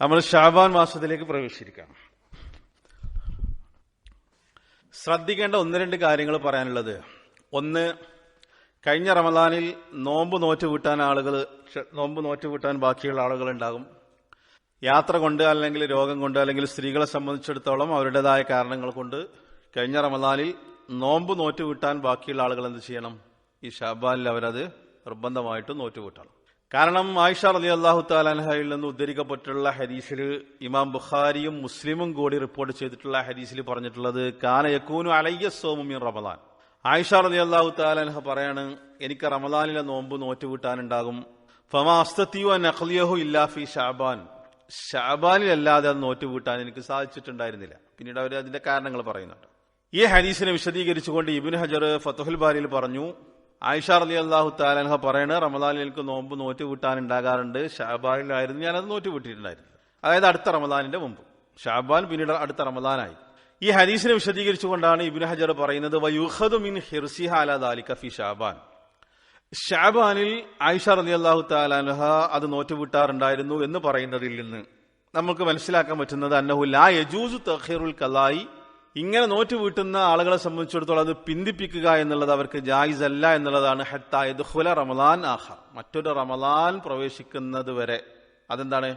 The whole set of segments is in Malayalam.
നമ്മൾ ഷാബാൻ മാസത്തിലേക്ക് പ്രവേശിച്ചിരിക്കാം ശ്രദ്ധിക്കേണ്ട ഒന്ന് രണ്ട് കാര്യങ്ങൾ പറയാനുള്ളത്. ഒന്ന് കഴിഞ്ഞ റമദാനിൽ നോമ്പ് നോറ്റ് വീട്ടാൻ ആളുകൾ നോമ്പ് നോറ്റ് വീട്ടാൻ ബാക്കിയുള്ള ആളുകൾ ഉണ്ടാകും. യാത്ര കൊണ്ട് അല്ലെങ്കിൽ രോഗം കൊണ്ട് അല്ലെങ്കിൽ സ്ത്രീകളെ സംബന്ധിച്ചിടത്തോളം അവരുടേതായ കാരണങ്ങൾ കൊണ്ട് കഴിഞ്ഞ റമദാനിൽ നോമ്പ് നോറ്റ് വീട്ടാൻ ബാക്കിയുള്ള ആളുകൾ എന്ത് ചെയ്യണം? ഈ ഷാബാനിൽ അവരത് നിർബന്ധമായിട്ട് നോറ്റ് വീട്ടണം കാരണം ആയിഷ റലി അള്ളാഹു താലാൻഹയിൽ നിന്ന് ഉദ്ധരിക്കപ്പെട്ടുള്ള ഹദീസിൽ ഇമാം ബുഖാരിയും മുസ്ലിമും കൂടി റിപ്പോർട്ട് ചെയ്തിട്ടുള്ള ഹദീസിൽ പറഞ്ഞിട്ടുള്ളത് കാന യക്കൂനു അലയ്യ സോമുമിൻ റമദാൻ. ആയിഷ റലി അള്ളാഹു താലാൻഹ പറയാണ് എനിക്ക് റമദാനിലെ നോമ്പ് നോറ്റ് വീട്ടാനുണ്ടാകും ഫമാ അസ്തത്തിയോ നഖ്ലിയഹു ഇല്ലാഫി ഷാബാൻ ഷാബാനിലല്ലാതെ അത് നോറ്റ് വീട്ടാൻ എനിക്ക് സാധിച്ചിട്ടുണ്ടായിരുന്നില്ല. പിന്നീട് അവർ അതിന്റെ കാരണങ്ങൾ പറയുന്നുണ്ട്. ഈ ഹദീസിനെ വിശദീകരിച്ചുകൊണ്ട് ഇബിൻ ഹജർ ഫത്തുഹുൽ ബാരിയിൽ പറഞ്ഞു ആയിഷ അലി അള്ളാഹു താലൻഹ പറയണ റമദാനിൽ എനിക്ക് നോമ്പ് നോറ്റ് വീട്ടാൻ ഉണ്ടാകാറുണ്ട് ഷാബാനിലായിരുന്നു ഞാനത് നോറ്റ് വീട്ടിയിട്ടുണ്ടായിരുന്നു അതായത് അടുത്ത റമദാനിന്റെ മുമ്പ്. ഷാബാൻ പിന്നീട് അടുത്ത റമദാനായി. ഈ ഹദീസിനെ വിശദീകരിച്ചുകൊണ്ടാണ് ഇബിൻ ഹജർ പറയുന്നത് വയുഹദു മിൻ ഹിർസിഹ ദാലിക ഫി ഷാബാൻ. ഷാബാനിൽ ആയിഷ റലി അള്ളാഹു താലാൻഹ അത് നോറ്റ് വീട്ടാറുണ്ടായിരുന്നു എന്ന് പറയുന്നതിൽ നിന്ന് നമുക്ക് മനസ്സിലാക്കാൻ പറ്റുന്നത് അന്നഹു ലാ യജൂസു തഹീറുൽ കലായി ഇങ്ങനെ നോറ്റ് വീട്ടുന്ന ആളുകളെ സംബന്ധിച്ചിടത്തോളം അത് പിന്തിപ്പിക്കുക എന്നുള്ളത് അവർക്ക് ജായിസ് അല്ല എന്നുള്ളതാണ് ഹത്തായദ്ഹുല റമലാൻ ആഹ മറ്റൊരു റമലാൻ പ്രവേശിക്കുന്നത് വരെ അതെന്താണ്?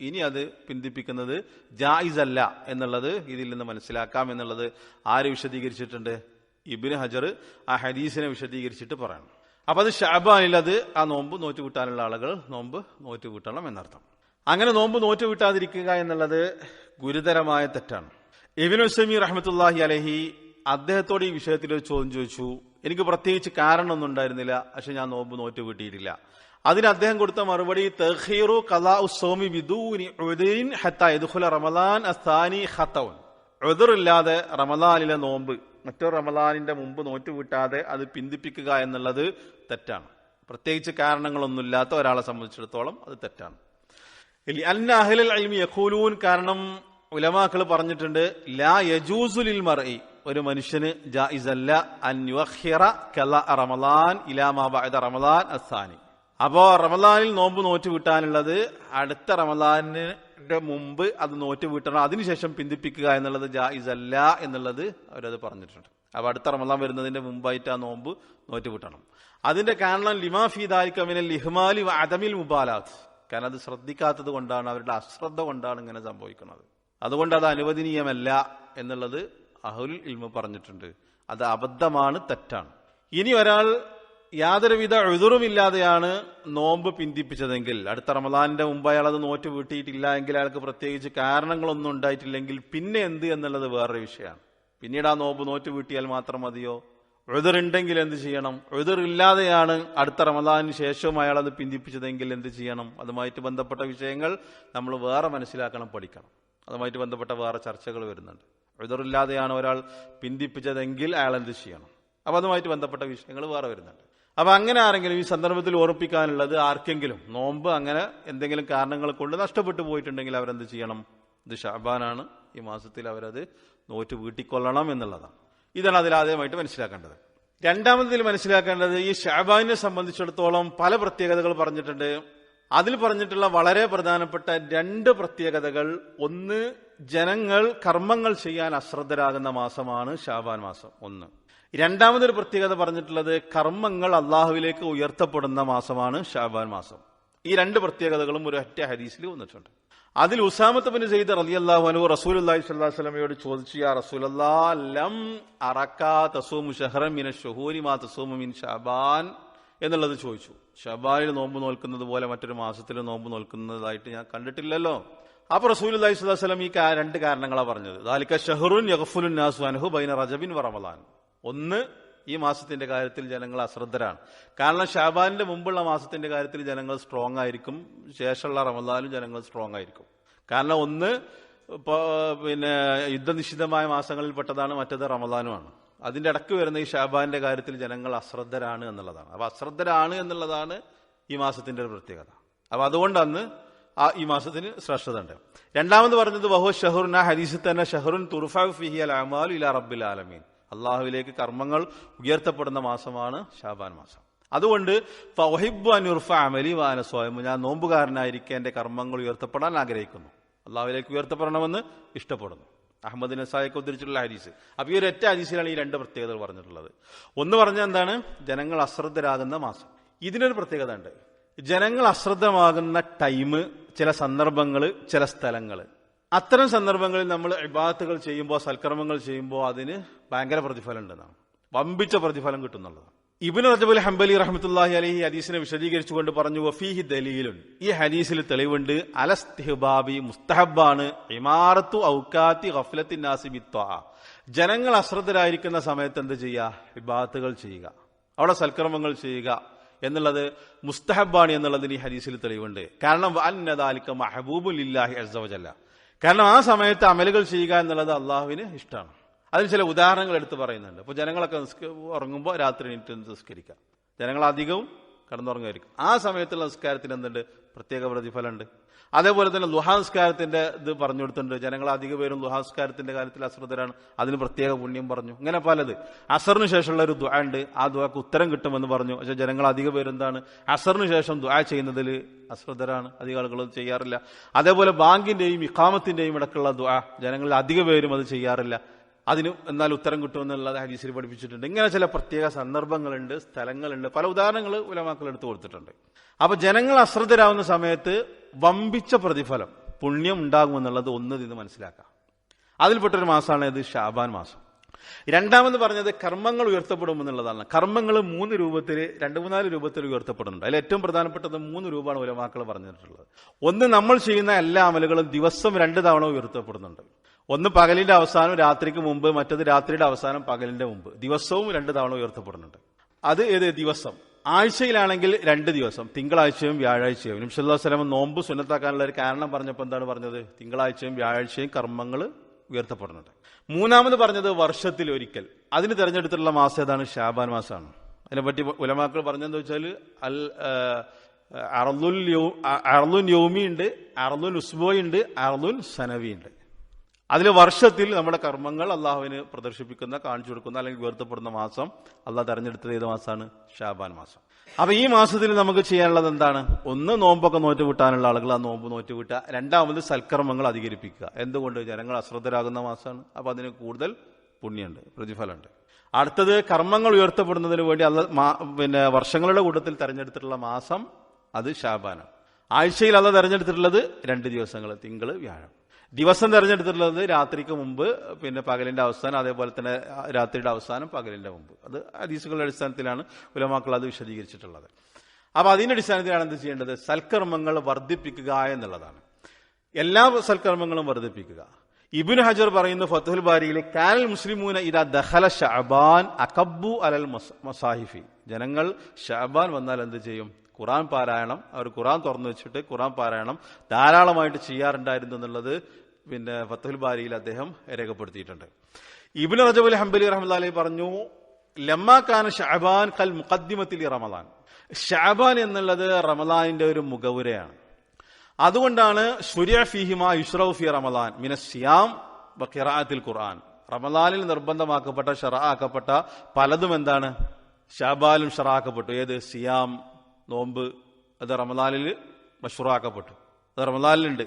ഇനി അത് പിന്തിപ്പിക്കുന്നത് ജായിസ് അല്ല എന്നുള്ളത് ഇതിൽ നിന്ന് മനസ്സിലാക്കാം എന്നുള്ളത് ആര് വിശദീകരിച്ചിട്ടുണ്ട്? ഇബിന് ഹജർ ആ ഹദീസിനെ വിശദീകരിച്ചിട്ട് പറയണം. അപ്പൊ അത് ഷാബാനിൽ അത് ആ നോമ്പ് നോറ്റ് വീട്ടാനുള്ള ആളുകൾ നോമ്പ് നോറ്റ് വീട്ടണം എന്നർത്ഥം. അങ്ങനെ നോമ്പ് നോറ്റ് വീട്ടാതിരിക്കുക എന്നുള്ളത് ഗുരുതരമായ തെറ്റാണ്. ഇബിൻ ഉസമി റഹ്മത്തുല്ലാഹി അലഹി അദ്ദേഹത്തോട് ഈ വിഷയത്തിൽ ഒരു ചോദ്യം ചോദിച്ചു. എനിക്ക് പ്രത്യേകിച്ച് കാരണമൊന്നും ഉണ്ടായിരുന്നില്ല. പക്ഷെ ഞാൻ നോമ്പ് നോറ്റ് വീട്ടിയിട്ടില്ല. അതിന് അദ്ദേഹം കൊടുത്ത മറുപടി തഹീറു കലാ ഉസോമി വിദൂനി ഉദീൻ ഹത്ത യദ്ഖുല റമദാൻ അസ്താനി ഖത്തൗൻ. എതിറില്ലാതെ റമദാനിലെ നോമ്പ് മറ്റൊരു റമദാനിന്റെ മുമ്പ് നോറ്റ് വീട്ടാതെ അത് പിന്തിപ്പിക്കുക എന്നുള്ളത് തെറ്റാണ്. പ്രത്യേകിച്ച് കാരണങ്ങളൊന്നുമില്ലാത്ത ഒരാളെ സംബന്ധിച്ചിടത്തോളം അത് തെറ്റാണ്. കാരണം ഉലമാക്കൾ പറഞ്ഞിട്ടുണ്ട് ലാ യജൂസുലിൽ മർഇ. ഒരു മനുഷ്യന് ജായിസല്ല കല അസാനി അപ്പോ റമദാനിൽ നോമ്പ് നോറ്റ് വീട്ടാനുള്ളത് അടുത്ത റമദാനിന്റെ മുമ്പ് അത് നോറ്റ് വീട്ടണം. അതിനുശേഷം പിന്തിപ്പിക്കുക എന്നുള്ളത് ജായിസ് അല്ല എന്നുള്ളത് അവരത് പറഞ്ഞിട്ടുണ്ട്. അപ്പൊ അടുത്ത റമദാൻ വരുന്നതിന്റെ മുമ്പായിട്ട് ആ നോമ്പ് നോറ്റ് വീട്ടണം. അതിന്റെ കാരണം ലിമാഫിദാലിക്കമിനൽ ലിഹ്മാലി അദമിൽ മുബാലാത്ത്. കാരണം അത് ശ്രദ്ധിക്കാത്തത് കൊണ്ടാണ് അവരുടെ അശ്രദ്ധ കൊണ്ടാണ് ഇങ്ങനെ സംഭവിക്കുന്നത്. അതുകൊണ്ട് അത് അനുവദനീയമല്ല എന്നുള്ളത് അഹുൽ ഇൽമ പറഞ്ഞിട്ടുണ്ട്. അത് അബദ്ധമാണ് തെറ്റാണ്. ഇനി ഒരാൾ യാതൊരുവിധ എഴുതുറുമില്ലാതെയാണ് നോമ്പ് പിന്തിപ്പിച്ചതെങ്കിൽ അടുത്ത റമദാനിന്റെ മുമ്പ് അയാൾ അത് നോറ്റ് വീട്ടിയിട്ടില്ല എങ്കിൽ അയാൾക്ക് പ്രത്യേകിച്ച് കാരണങ്ങളൊന്നും ഉണ്ടായിട്ടില്ലെങ്കിൽ പിന്നെ എന്ത് എന്നുള്ളത് വേറൊരു വിഷയമാണ്. പിന്നീട് ആ നോമ്പ് നോറ്റ് വീട്ടിയാൽ മാത്രം മതിയോ? എഴുതറുണ്ടെങ്കിൽ എന്ത് ചെയ്യണം? എഴുതറില്ലാതെയാണ് അടുത്ത റമദാനിന് ശേഷവും അയാൾ അത് പിന്തിപ്പിച്ചതെങ്കിൽ എന്ത് ചെയ്യണം? അതുമായിട്ട് ബന്ധപ്പെട്ട വിഷയങ്ങൾ നമ്മൾ വേറെ മനസ്സിലാക്കണം പഠിക്കണം. അതുമായിട്ട് ബന്ധപ്പെട്ട വേറെ ചർച്ചകൾ വരുന്നുണ്ട്. എഴുതറില്ലാതെയാണ് ഒരാൾ പിന്തിപ്പിച്ചതെങ്കിൽ അയാൾ എന്ത് ചെയ്യണം? അപ്പോൾ അതുമായിട്ട് ബന്ധപ്പെട്ട വിഷയങ്ങൾ വേറെ വരുന്നുണ്ട്. അപ്പം അങ്ങനെ ആരെങ്കിലും ഈ സന്ദർഭത്തിൽ ഓർപ്പിക്കാനുള്ളത് ആർക്കെങ്കിലും നോമ്പ് അങ്ങനെ എന്തെങ്കിലും കാരണങ്ങൾ കൊണ്ട് നഷ്ടപ്പെട്ടു പോയിട്ടുണ്ടെങ്കിൽ അവരെന്ത് ചെയ്യണം? ഇത് ഷാബാനാണ്. ഈ മാസത്തിൽ അവരത് നോറ്റ് വീട്ടിക്കൊള്ളണം എന്നുള്ളതാണ്. ഇതാണ് അതിൽ ആദ്യമായിട്ട് മനസ്സിലാക്കേണ്ടത്. രണ്ടാമതിൽ മനസ്സിലാക്കേണ്ടത് ഈ ഷാബാനിനെ സംബന്ധിച്ചിടത്തോളം പല പ്രത്യേകതകൾ പറഞ്ഞിട്ടുണ്ട്. അതിൽ പറഞ്ഞിട്ടുള്ള വളരെ പ്രധാനപ്പെട്ട രണ്ട് പ്രത്യേകതകൾ. ഒന്ന് ജനങ്ങൾ കർമ്മങ്ങൾ ചെയ്യാൻ അശ്രദ്ധരാകുന്ന മാസമാണ് ഷാബാൻ മാസം. ഒന്ന്. രണ്ടാമതൊരു പ്രത്യേകത പറഞ്ഞിട്ടുള്ളത് കർമ്മങ്ങൾ അള്ളാഹുവിലേക്ക് ഉയർത്തപ്പെടുന്ന മാസമാണ് ഷാബാൻ മാസം. ഈ രണ്ട് പ്രത്യേകതകളും ഒരു ഒറ്റ ഹദീസിൽ വന്നിട്ടുണ്ട്. അതിൽ ഉസാമത്ത് ബിൻ സെയ്ദ് റലി അള്ളാഹു അനു റസൂൽ അള്ളാഹി സ്വല്ലാ ചോദിച്ചു യാ റസൂൽ അറക്കാ തസൂമു ഷഹറം മിന ഷഹൂരി മാ തസൂമു മിൻ ഷാബാൻ എന്നുള്ളത് ചോദിച്ചു. ഷബാനിൽ നോമ്പ് നോൽക്കുന്നത് പോലെ മറ്റൊരു മാസത്തിൽ നോമ്പ് നോൽക്കുന്നതായിട്ട് ഞാൻ കണ്ടിട്ടില്ലല്ലോ. അപ്പൊ റസൂൽ അള്ളാഹി സ്വലാ സ്വലം ഈ രണ്ട് കാരണങ്ങളാണ് പറഞ്ഞത്. ദാലിക്ക ഷഹറുൻ നാസു അനഹു ബൈന റജബിൻ വറമലാൻ ഒന്ന് ഈ മാസത്തിന്റെ കാര്യത്തിൽ ജനങ്ങൾ അശ്രദ്ധരാണ്. കാരണം ഷാബാലിന്റെ മുമ്പുള്ള മാസത്തിന്റെ കാര്യത്തിൽ ജനങ്ങൾ സ്ട്രോങ് ആയിരിക്കും. ശേഷമുള്ള റമദാനും ജനങ്ങൾ സ്ട്രോങ് ആയിരിക്കും. കാരണം ഒന്ന് പിന്നെ യുദ്ധനിശ്ചിതമായ മാസങ്ങളിൽ പെട്ടതാണ് മറ്റത് റമദാനുമാണ് അതിന്റെ ഇടയ്ക്ക് വരുന്ന ഈ ഷാബാന്റെ കാര്യത്തിൽ ജനങ്ങൾ അശ്രദ്ധരാണ് എന്നുള്ളതാണ്. അപ്പൊ അശ്രദ്ധരാണ് എന്നുള്ളതാണ് ഈ മാസത്തിന്റെ ഒരു പ്രത്യേകത. അപ്പൊ അതുകൊണ്ട് അന്ന് ആ ഈ മാസത്തിന് ശ്രേഷ്ഠത ഉണ്ട്. രണ്ടാമത് പറഞ്ഞത് വഹോ ഷഹറുൻ ആ ഹദീസിൽ തന്നെ ഷഹറുൻ തുർഫാഖ് ഫിഹി അൽ അമാൽ ഇല റബ്ബിൽ ആലമീൻ. അള്ളാഹുവിലേക്ക് കർമ്മങ്ങൾ ഉയർത്തപ്പെടുന്ന മാസമാണ് ഷാബാൻ മാസം. അതുകൊണ്ട് ഫഹിബ് അനുർഫ അമലി വാന സ്വയം ഞാൻ നോമ്പുകാരനായിരിക്കെ എന്റെ കർമ്മങ്ങൾ ഉയർത്തപ്പെടാൻ ആഗ്രഹിക്കുന്നു. അള്ളാഹുലേക്ക് ഉയർത്തപ്പെടണമെന്ന് ഇഷ്ടപ്പെടുന്നു. അഹമ്മദ് നസായൊക്കെ ഉദ്ധരിച്ചിട്ടുള്ള ഹരീസ് അപ്പൊ ഈ ഒരു ഒറ്റ ഹദീസിലാണ് ഈ രണ്ട് പ്രത്യേകതകൾ പറഞ്ഞിട്ടുള്ളത്. ഒന്ന് പറഞ്ഞ എന്താണ്? ജനങ്ങൾ അശ്രദ്ധരാകുന്ന മാസം. ഇതിനൊരു പ്രത്യേകത ഉണ്ട്. ജനങ്ങൾ അശ്രദ്ധമാകുന്ന ടൈം ചില സന്ദർഭങ്ങൾ ചില സ്ഥലങ്ങൾ. അത്തരം സന്ദർഭങ്ങളിൽ നമ്മൾ ഇബാത്തുകൾ ചെയ്യുമ്പോൾ സൽക്കർമ്മങ്ങൾ ചെയ്യുമ്പോൾ അതിന് ഭയങ്കര പ്രതിഫലം ഉണ്ടെന്നാണ്. വമ്പിച്ച പ്രതിഫലം കിട്ടുന്നുള്ളതാണ്. ഇബിൻ റജബുൽ ഹംബലി റഹ്മത്തുല്ലാഹി അലഹി ഹദീസിനെ വിശദീകരിച്ചുകൊണ്ട് പറഞ്ഞു വഫീഹി ദലീലുൻ ഈ ഹദീസിൽ തെളിവുണ്ട് അലസ്തിഹബാബി മുസ്തഹബാണ് ഇമാറത്തു ഔക്കാത്തി ഗഫ്ലത്തിൻ നാസിബി ജനങ്ങൾ അശ്രദ്ധരായിരിക്കുന്ന സമയത്ത് എന്ത് ചെയ്യുക? ഇബാത്തുകൾ ചെയ്യുക. അവിടെ സൽക്രമങ്ങൾ ചെയ്യുക എന്നുള്ളത് മുസ്തഹബാണ് എന്നുള്ളതിന് ഈ ഹദീസിൽ തെളിവുണ്ട്. കാരണം അന്നദാലിക്ക മഹബൂബുലില്ലാഹി അസവജല്ല കാരണം ആ സമയത്ത് അമലുകൾ ചെയ്യുക എന്നുള്ളത് അള്ളാഹുവിന് ഇഷ്ടമാണ്. അതിന് ചില ഉദാഹരണങ്ങൾ എടുത്ത് പറയുന്നുണ്ട്. അപ്പോൾ ജനങ്ങളൊക്കെ ഉറങ്ങുമ്പോൾ രാത്രി എണീറ്റ് നിസ്കരിക്കാം. ജനങ്ങൾ അധികവും കടന്നുറങ്ങുമായിരിക്കും. ആ സമയത്തുള്ള നിസ്കാരത്തിന് എന്തുണ്ട്? പ്രത്യേക പ്രതിഫലമുണ്ട്. അതേപോലെ തന്നെ ലുഹാസ്കാരത്തിന്റെ ഇത് പറഞ്ഞു കൊടുത്തിട്ടുണ്ട്. ജനങ്ങൾ അധിക പേരും ലുഹാസ്കാരത്തിന്റെ കാര്യത്തിൽ അശ്രദ്ധരാണ്. അതിന് പ്രത്യേക പുണ്യം പറഞ്ഞു. ഇങ്ങനെ പലത്. അസറിന് ശേഷമുള്ള ഒരു ദുആ ഉണ്ട്. ആ ദുആക്ക് ഉത്തരം കിട്ടുമെന്ന് പറഞ്ഞു. പക്ഷെ ജനങ്ങൾ അധിക പേരെന്താണ് അസറിന് ശേഷം ദുആ ചെയ്യുന്നതിൽ അശ്രദ്ധരാണ്. അധിക ആളുകളും ചെയ്യാറില്ല. അതേപോലെ ബാങ്കിന്റെയും ഇഖാമത്തിന്റെയും ഇടക്കുള്ള ദുആ. ജനങ്ങളിൽ അധിക പേരും അത് ചെയ്യാറില്ല. അതിന് എന്നാൽ ഉത്തരം കിട്ടുമെന്നുള്ളത് ഹദീസിൽ പഠിപ്പിച്ചിട്ടുണ്ട്. ഇങ്ങനെ ചില പ്രത്യേക സന്ദർഭങ്ങളുണ്ട് സ്ഥലങ്ങളുണ്ട്. പല ഉദാഹരണങ്ങൾ ഉലമാക്കൾ എടുത്തു കൊടുത്തിട്ടുണ്ട്. അപ്പൊ ജനങ്ങൾ അശ്രദ്ധരാകുന്ന സമയത്ത് വമ്പിച്ച പ്രതിഫലം പുണ്യം ഉണ്ടാകുമെന്നുള്ളത് ഒന്ന് ഇത് മനസ്സിലാക്കാം. അതിൽപ്പെട്ടൊരു മാസമാണ് ഇത് ഷാബാൻ മാസം. രണ്ടാമെന്ന് പറഞ്ഞത് കർമ്മങ്ങൾ ഉയർത്തപ്പെടുമെന്നുള്ളതാണ്. കർമ്മങ്ങൾ മൂന്ന് രൂപത്തിൽ രണ്ട് മൂന്നാൽ രൂപത്തിൽ ഉയർത്തപ്പെടുന്നുണ്ട്. അതിൽ ഏറ്റവും പ്രധാനപ്പെട്ടത് മൂന്ന് രൂപമാണ് ഉലമാക്കൾ പറഞ്ഞിട്ടുള്ളത്. ഒന്ന് നമ്മൾ ചെയ്യുന്ന എല്ലാ അമലുകളും ദിവസം രണ്ട് തവണ ഉയർത്തപ്പെടുന്നുണ്ട്. ഒന്ന് പകലിന്റെ അവസാനം രാത്രിക്ക് മുമ്പ് മറ്റത് രാത്രിയുടെ അവസാനം പകലിന്റെ മുമ്പ്. ദിവസവും രണ്ട് തവണ ഉയർത്തപ്പെടുന്നുണ്ട്. അത് ഏത് ദിവസം? ആഴ്ചയിലാണെങ്കിൽ രണ്ട് ദിവസം. തിങ്കളാഴ്ചയും വ്യാഴാഴ്ചയും. നിമിഷല്ലാ നോമ്പ് സുന്നത്താക്കാനുള്ള ഒരു കാരണം പറഞ്ഞപ്പോൾ എന്താണ് പറഞ്ഞത്? തിങ്കളാഴ്ചയും വ്യാഴാഴ്ചയും കർമ്മങ്ങൾ ഉയർത്തപ്പെടുന്നുണ്ട്. മൂന്നാമത് പറഞ്ഞത് വർഷത്തിൽ ഒരിക്കൽ. അതിന് തെരഞ്ഞെടുത്തിട്ടുള്ള മാസം ഏതാണ്? ഷാബാൻ മാസമാണ്. അതിനെപ്പറ്റി ഉലമാക്കൾ പറഞ്ഞെന്ന് വെച്ചാൽ അൽ അർലുൽ യോമി ഉണ്ട് അർലുൻ ഉസ്ബോയുണ്ട് ഉണ്ട് സനവി ഉണ്ട് അതിൽ വർഷത്തിൽ നമ്മുടെ കർമ്മങ്ങൾ അള്ളാഹുവിന് പ്രദർശിപ്പിക്കുന്ന കാണിച്ചു കൊടുക്കുന്ന അല്ലെങ്കിൽ ഉയർത്തപ്പെടുന്ന മാസം അള്ളാഹ് തെരഞ്ഞെടുത്തത് ഏത് മാസമാണ്? ഷാബാൻ മാസം. അപ്പൊ ഈ മാസത്തിൽ നമുക്ക് ചെയ്യാനുള്ളത് എന്താണ്? ഒന്ന് നോമ്പൊക്കെ നോറ്റ് വിട്ടാനുള്ള ആളുകൾ ആ നോമ്പ് നോറ്റ് വിട്ടുക രണ്ടാമത് സൽക്കർമ്മങ്ങൾ അധികരിപ്പിക്കുക. എന്തുകൊണ്ട്? ജനങ്ങൾ അശ്രദ്ധരാകുന്ന മാസമാണ്. അപ്പൊ അതിന് കൂടുതൽ പുണ്യമുണ്ട് പ്രതിഫലമുണ്ട്. അടുത്തത് കർമ്മങ്ങൾ ഉയർത്തപ്പെടുന്നതിന് വേണ്ടി അല്ല പിന്നെ വർഷങ്ങളുടെ കൂട്ടത്തിൽ തെരഞ്ഞെടുത്തിട്ടുള്ള മാസം അത് ഷാബാനാണ്. ആഴ്ചയിൽ അല്ല തെരഞ്ഞെടുത്തിട്ടുള്ളത് രണ്ട് ദിവസങ്ങൾ തിങ്കൾ വ്യാഴം. ദിവസം തെരഞ്ഞെടുത്തിട്ടുള്ളത് രാത്രിക്ക് മുമ്പ് പിന്നെ പകലിന്റെ അവസാനം അതേപോലെ തന്നെ രാത്രിയുടെ അവസാനം പകലിന്റെ മുമ്പ്. അത് ഹദീസുകളുടെ അടിസ്ഥാനത്തിലാണ് ഉലമാക്കൾ അത് വിശദീകരിച്ചിട്ടുള്ളത്. അപ്പൊ അതിന്റെ അടിസ്ഥാനത്തിലാണ് എന്ത് ചെയ്യേണ്ടത്? സൽക്കർമ്മങ്ങൾ വർദ്ധിപ്പിക്കുക എന്നുള്ളതാണ്. എല്ലാ സൽക്കർമ്മങ്ങളും വർദ്ധിപ്പിക്കുക. ഇബിൻ ഹജർ പറയുന്ന ഫത്തുൽ ബാരിയിലെ കാനൽ മുസ്ലിമൂന ഇതാ ദഹല ഷഅബാൻ അകബു അലൽ മസാഹിഫി. ജനങ്ങൾ ഷഅബാൻ വന്നാൽ എന്ത് ചെയ്യും? ഖുറാൻ പാരായണം അവർ ഖുറാൻ തുറന്നു വെച്ചിട്ട് ഖുറാൻ പാരായണം ധാരാളമായിട്ട് ചെയ്യാറുണ്ടായിരുന്നു എന്നുള്ളത് പിന്നെ ഫത്തുൽ ബാരിയിൽ അദ്ദേഹം രേഖപ്പെടുത്തിയിട്ടുണ്ട്. ഇബിൻ റജബുൽ ഹംബലി റഹ്മലി പറഞ്ഞു ലമ്മാക്കാന ഷാബാൻ കൽ മുഖദ്ദിമത്തിൽ റമദാൻ. ഷാബാൻ എന്നുള്ളത് റമദാനിന്റെ ഒരു മുഖവുരയാണ്. അതുകൊണ്ടാണ് സുര്യ ഫിഹിമ യുഷ്റൌ റമദാൻ മിന സിയാം വ ഖിറാഅത്തിൽ ഖുർആൻ. റമദാനിൽ നിർബന്ധമാക്കപ്പെട്ട ഷറാക്കപ്പെട്ട പലതും എന്താണ്? ഷാബാലും ഷറാക്കപ്പെട്ടു ഏത്? സിയാം നോമ്പ് അത് റമദാനിൽ മഷൂറാക്കപ്പെട്ടു. അത് റമദാനിലുണ്ട്.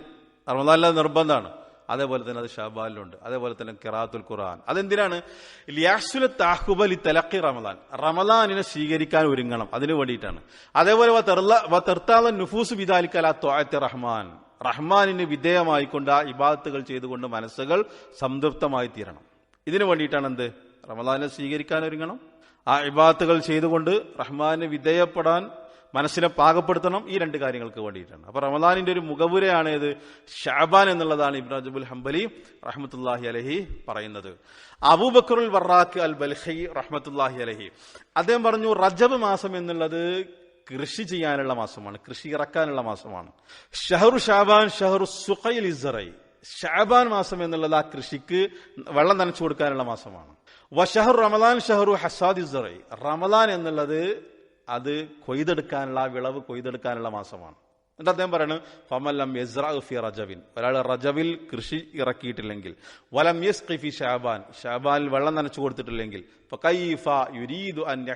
റമദാനിൽ അത് നിർബന്ധമാണ്. അതേപോലെ തന്നെ അത് ഷാബാലിലുണ്ട് അതേപോലെ തന്നെ കിറാത്തുൽ ഖുർആൻ. അതെന്തിനാണ്? ലിയാസുല താഹുബലി തലക്കി റമദാൻ. റമദാനിനെ സ്വീകരിക്കാൻ ഒരുങ്ങണം. അതിനു വേണ്ടിയിട്ടാണ്. അതേപോലെ നുഫൂസ് വിദാലിക്കൽ ആ തോയത്തെ റഹ്മാൻ. റഹ്മാനിന് വിധേയമായിക്കൊണ്ട് ആ ഇബാദത്തുകൾ ചെയ്തുകൊണ്ട് മനസ്സുകൾ സംതൃപ്തമായി തീരണം. ഇതിനു വേണ്ടിയിട്ടാണ് എന്ത്? റമദാനെ സ്വീകരിക്കാൻ ഒരുങ്ങണം. ആ ഇബാത്തുകൾ ചെയ്തുകൊണ്ട് റഹ്മാനെ വിധേയപ്പെടാൻ മനസ്സിനെ പാകപ്പെടുത്തണം ഈ രണ്ട് കാര്യങ്ങൾക്ക് വേണ്ടിയിട്ടാണ്. അപ്പൊ റമദാനിന്റെ ഒരു മുഖപുരയാണ് ഇത് ഷാബാൻ എന്നുള്ളതാണ് ഇബ്രാജുബുൽ ഹംബലി റഹ്മത്തുല്ലാഹി അലഹി പറയുന്നത്. അബൂബക്കറുൽ വറാഖ് അൽ ബൽഹി റഹ്മത്തുല്ലാഹി അലഹി. അദ്ദേഹം പറഞ്ഞു റജബ് മാസം എന്നുള്ളത് കൃഷി ചെയ്യാനുള്ള മാസമാണ് കൃഷി ഇറക്കാനുള്ള മാസമാണ്. ഷഹറു ഷാബാൻ ഷഹറു സുഖൈൽ ഇസറൈ. ഷാബാൻ മാസം എന്നുള്ളത് ആ കൃഷിക്ക് വെള്ളം നനച്ചു കൊടുക്കാനുള്ള മാസമാണ്. വഷഹർ റമദാൻ ഷഹറു ഹസാദ് ഇസറൈ. റമദാൻ എന്നുള്ളത് അത് കൊയ്തെടുക്കാനുള്ള ആ വിളവ് കൊയ്തെടുക്കാനുള്ള മാസമാണ്. എന്നിട്ട് അദ്ദേഹം പറയുന്നത് ഫമല്ലം യസ്രാഫി റജവിൻ ഒരാൾ റജവിൽ കൃഷി ഇറക്കിയിട്ടില്ലെങ്കിൽ വലം യസ് ഫി ഷാബാൻ. ഷാബാനിൽ വെള്ളം നനച്ചു കൊടുത്തിട്ടില്ലെങ്കിൽ യുരീദു അൻ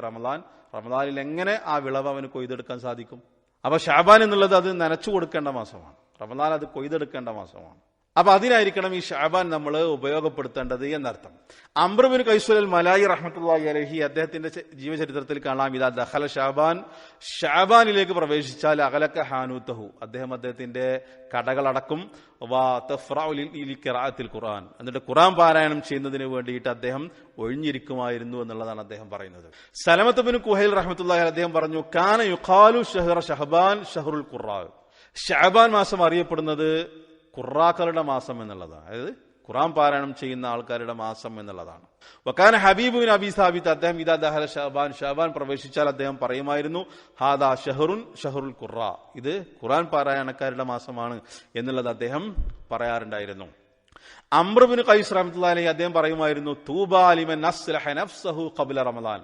റമദാൻ. റമദാനിൽ എങ്ങനെ ആ വിളവ് അവന് കൊയ്തെടുക്കാൻ സാധിക്കും? അപ്പൊ ഷാബാൻ എന്നുള്ളത് അത് നനച്ചു കൊടുക്കേണ്ട മാസമാണ്. റമദാൻ അത് കൊയ്തെടുക്കേണ്ട മാസമാണ്. അപ്പൊ അതിനായിരിക്കണം ഈ ഷാബാൻ നമ്മൾ ഉപയോഗപ്പെടുത്തേണ്ടത് എന്നർത്ഥം. അമ്രബിൻ കൈസുൽ മലായി റഹ്മത്തുള്ളി അലഹി അദ്ദേഹത്തിന്റെ ജീവചരിത്രത്തിൽ കാണാം ഇതാ ദഹല ഷാബാൻ ഷാബാനിലേക്ക് പ്രവേശിച്ചാൽ അകലക്ക ഹാനൂത്തഹു. അദ്ദേഹം അദ്ദേഹത്തിന്റെ കടകളടക്കും ഖിറാഅത്തിൽ ഖുർആൻ. എന്നിട്ട് ഖുറാൻ പാരായണം ചെയ്യുന്നതിന് വേണ്ടിയിട്ട് അദ്ദേഹം ഒഴിഞ്ഞിരിക്കുമായിരുന്നു എന്നുള്ളതാണ് അദ്ദേഹം പറയുന്നത്. സലമത്ത് ബിൻ കുഹൈൽ റഹ്മത്തുള്ളാഹി അദ്ദേഹം പറഞ്ഞു കാന യുഖാലു ഷഹർ ഷഹബാൻ ഷഹറുൽ ഖുറാ ഷഹബാൻ മാസം അറിയപ്പെടുന്നത് ഖുറാക്കളുടെ മാസം എന്നുള്ളതാണ്. അതായത് ഖുറാൻ പാരായണം ചെയ്യുന്ന ആൾക്കാരുടെ മാസം എന്നുള്ളതാണ്. വക്കാൻ ഹബീബുൻ അബി സാബിത്ത് അദ്ദേഹം ഇതാ ദഹല ഷഹബാൻ ഷഹബാൻ പ്രവേശിച്ചാൽ അദ്ദേഹം പറയുമായിരുന്നു ഹാദാ ഷഹറുൻ ഷഹറുൽ ഖുറ ഇത് ഖുറാൻ പാരായണക്കാരുടെ മാസമാണ് എന്നുള്ളത് അദ്ദേഹം പറയാറുണ്ടായിരുന്നു. അമ്രുബിൻ ഖൈസ് റഹ്മത്തുള്ളാഹി അദ്ദേഹം പറയുമായിരുന്നു തൂബാലിമൻ നഫ്സഹു ഖബ്ല റമദാൻ.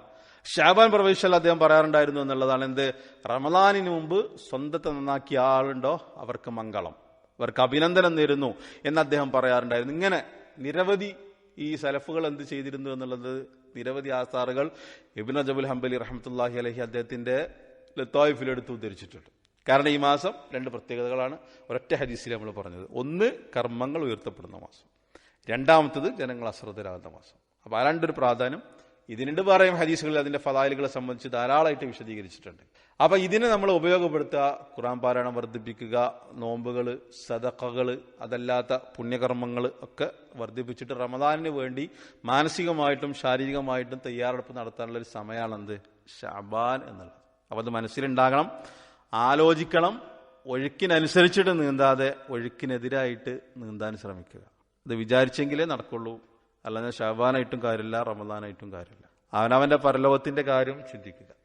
ഷാബാൻ പ്രവേശിച്ചാൽ അദ്ദേഹം പറയാറുണ്ടായിരുന്നു എന്നുള്ളതാണ് എന്ത്? റമദാനിന് മുമ്പ് സ്വന്തത്തെ നന്നാക്കിയ ആളുണ്ടോ? അവർക്ക് മംഗളം. അവർക്ക് അഭിനന്ദനം നേരുന്നു എന്ന് അദ്ദേഹം പറയാറുണ്ടായിരുന്നു. ഇങ്ങനെ നിരവധി ഈ സലഫുകൾ എന്ത് ചെയ്തിരുന്നു എന്നുള്ളത് നിരവധി ആസാറുകൾ ഇബിൻ അജബുൽ ഹംബലി റഹമത്തല്ലാഹി അലഹി അദ്ദേഹത്തിന്റെ ലത്തോയിഫിലെടുത്ത് ഉദ്ധരിച്ചിട്ടുണ്ട്. കാരണം ഈ മാസം രണ്ട് പ്രത്യേകതകളാണ് ഒരൊറ്റ ഹദീസിൽ നമ്മൾ പറഞ്ഞത്. ഒന്ന് കർമ്മങ്ങൾ ഉയർത്തപ്പെടുന്ന മാസം. രണ്ടാമത്തത് ജനങ്ങൾ അശ്രദ്ധരാകുന്ന മാസം. അപ്പൊ ആ രണ്ടൊരു പ്രാധാന്യം ഇതിനുണ്ട്. പറയും ഹദീസുകളിൽ അതിന്റെ ഫലാലുകളെ സംബന്ധിച്ച് ധാരാളമായിട്ട് വിശദീകരിച്ചിട്ടുണ്ട്. അപ്പൊ ഇതിനെ നമ്മൾ ഉപയോഗപ്പെടുത്തുക ഖുറാൻ പാരായണം വർദ്ധിപ്പിക്കുക നോമ്പുകൾ സദക്കകൾ അതല്ലാത്ത പുണ്യകർമ്മങ്ങൾ ഒക്കെ വർദ്ധിപ്പിച്ചിട്ട് റമദാനിന് വേണ്ടി മാനസികമായിട്ടും ശാരീരികമായിട്ടും തയ്യാറെടുപ്പ് നടത്താനുള്ള ഒരു സമയമാണെന്ത്? ഷബാൻ എന്നുള്ളത്. അപ്പൊ അത് മനസ്സിലുണ്ടാകണം ആലോചിക്കണം ഒഴുക്കിനനുസരിച്ചിട്ട് നീന്താതെ ഒഴുക്കിനെതിരായിട്ട് നീന്താൻ ശ്രമിക്കുക. ഇത് വിചാരിച്ചെങ്കിലേ നടക്കുള്ളൂ. അല്ലാതെ ഷബാനായിട്ടും കാര്യമില്ല റമദാനായിട്ടും കാര്യമില്ല. അവനവന്റെ പരലോകത്തിന്റെ കാര്യം ചിന്തിക്കുക.